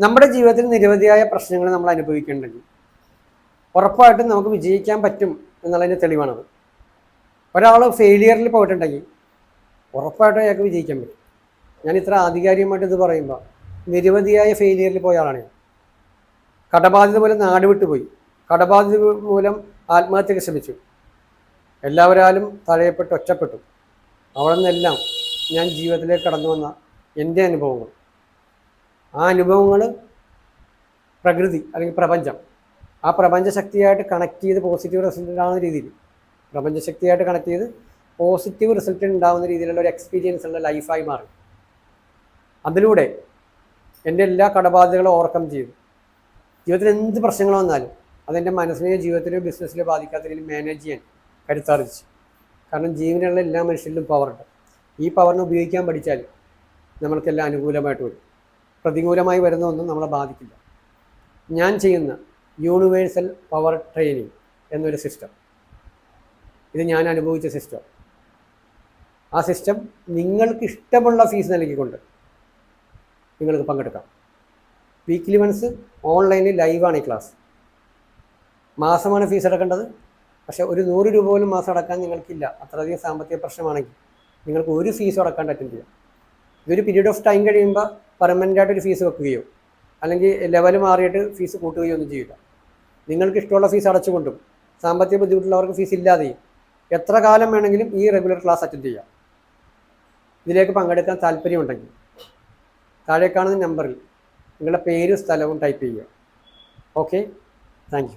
നമ്മുടെ ജീവിതത്തിൽ നിരവധിയായ പ്രശ്നങ്ങൾ നമ്മൾ അനുഭവിക്കേണ്ടത് ഉറപ്പായിട്ടും നമുക്ക് വിജയിക്കാൻ പറ്റും എന്നുള്ളതിന്റെ തെളിവാണത്. ഒരാൾ ഫെയിലിയറിൽ പോയിട്ടുണ്ടെങ്കിൽ ഉറപ്പായിട്ടും അയാൾക്ക് വിജയിക്കാൻ പറ്റും. ഞാൻ ഇത്ര ആധികാരികമായിട്ട് ഇത് പറയുമ്പോൾ നിരവധിയായ ഫെയിലിയറിൽ പോയ ആളാണ് ഞാൻ. കടബാധ്യത മൂലം നാട് വിട്ടുപോയി. കടബാധിത മൂലം ആത്മഹത്യക്ക് ശ്രമിച്ചു. എല്ലാവരാലും തഴയപ്പെട്ട് ഒറ്റപ്പെട്ടു. അവിടെ നിന്നെല്ലാം ഞാൻ ജീവിതത്തിലേക്ക് കടന്നു വന്ന എന്റെ അനുഭവങ്ങൾ. ആ അനുഭവങ്ങൾ പ്രകൃതി അല്ലെങ്കിൽ പ്രപഞ്ചം. ആ പ്രപഞ്ചശക്തിയായിട്ട് കണക്ട് ചെയ്ത് പോസിറ്റീവ് റിസൾട്ട് ഉണ്ടാകുന്ന രീതിയിൽ. പ്രപഞ്ചശക്തിയായിട്ട് കണക്ട് ചെയ്ത് പോസിറ്റീവ് റിസൾട്ട് ഉണ്ടാകുന്ന രീതിയിലുള്ള ഒരു എക്സ്പീരിയൻസ് ഉള്ള ലൈഫായി മാറി. അതിലൂടെ എന്റെ എല്ലാ കടബാധ്യതകളും ഓവർകം ചെയ്തു. ജീവിതത്തിൽ എന്ത് പ്രശ്നങ്ങൾ വന്നാലും അതെന്റെ മനസ്സിനെയോ ജീവിതത്തിലെയോ ബിസിനസ്സിലോ ബാധിക്കാത്ത രീതിയിൽ മാനേജ് ചെയ്യാൻ കരുത്താർജിച്ചു. കാരണം ജീവനുള്ള എല്ലാ മനുഷ്യരിലും പവറുണ്ട് ഈ പവറിനെ ഉപയോഗിക്കാൻ പഠിച്ചാൽ നമ്മൾക്കെല്ലാം അനുകൂലമായിട്ട് വരും. പ്രതികൂലമായി വരുന്ന ഒന്നും നമ്മളെ ബാധിക്കില്ല. ഞാൻ ചെയ്യുന്ന യൂണിവേഴ്സൽ പവർ ട്രെയിനിങ് എന്നൊരു സിസ്റ്റം ഇത് ഞാൻ അനുഭവിച്ച സിസ്റ്റം ആ സിസ്റ്റം നിങ്ങൾക്ക് ഇഷ്ടമുള്ള ഫീസ് നൽകിക്കൊണ്ട് നിങ്ങൾക്ക് പങ്കെടുക്കാം. വീക്കിലി വൺസ് ഓൺലൈനിൽ ലൈവാണ് ഈ ക്ലാസ് മാസമാണ് ഫീസ് അടക്കേണ്ടത്. പക്ഷേ ഒരു നൂറ് രൂപ പോലും മാസം അടക്കാൻ നിങ്ങൾക്കില്ല. അത്രയധികം സാമ്പത്തിക പ്രശ്നമാണെങ്കിൽ നിങ്ങൾക്ക് ഒരു ഫീസും അടക്കാൻ അറ്റൻഡ് ചെയ്യാം. ഇതൊരു പീരീഡ് ഓഫ് ടൈം കഴിയുമ്പോൾ പെർമനന്റ് ആയിട്ട് ഒരു ഫീസ് വെക്കുകയോ അല്ലെങ്കിൽ ലെവൽ മാറിയിട്ട് ഫീസ് കൂട്ടുകയോ ഒന്നും ചെയ്യില്ല. നിങ്ങൾക്ക് ഇഷ്ടമുള്ള ഫീസ് അടച്ചുകൊണ്ടും സാമ്പത്തിക ബുദ്ധിമുട്ടുള്ളവർക്ക് ഫീസ് ഇല്ലാതെയും എത്ര കാലം വേണമെങ്കിലും ഈ റെഗുലർ ക്ലാസ് അറ്റൻഡ് ചെയ്യാം. ഇതിലേക്ക് പങ്കെടുക്കാൻ താല്പര്യമുണ്ടെങ്കിൽ താഴെ കാണുന്ന നമ്പറിൽ നിങ്ങളുടെ പേരും സ്ഥലവും ടൈപ്പ് ചെയ്യുക. Okay thank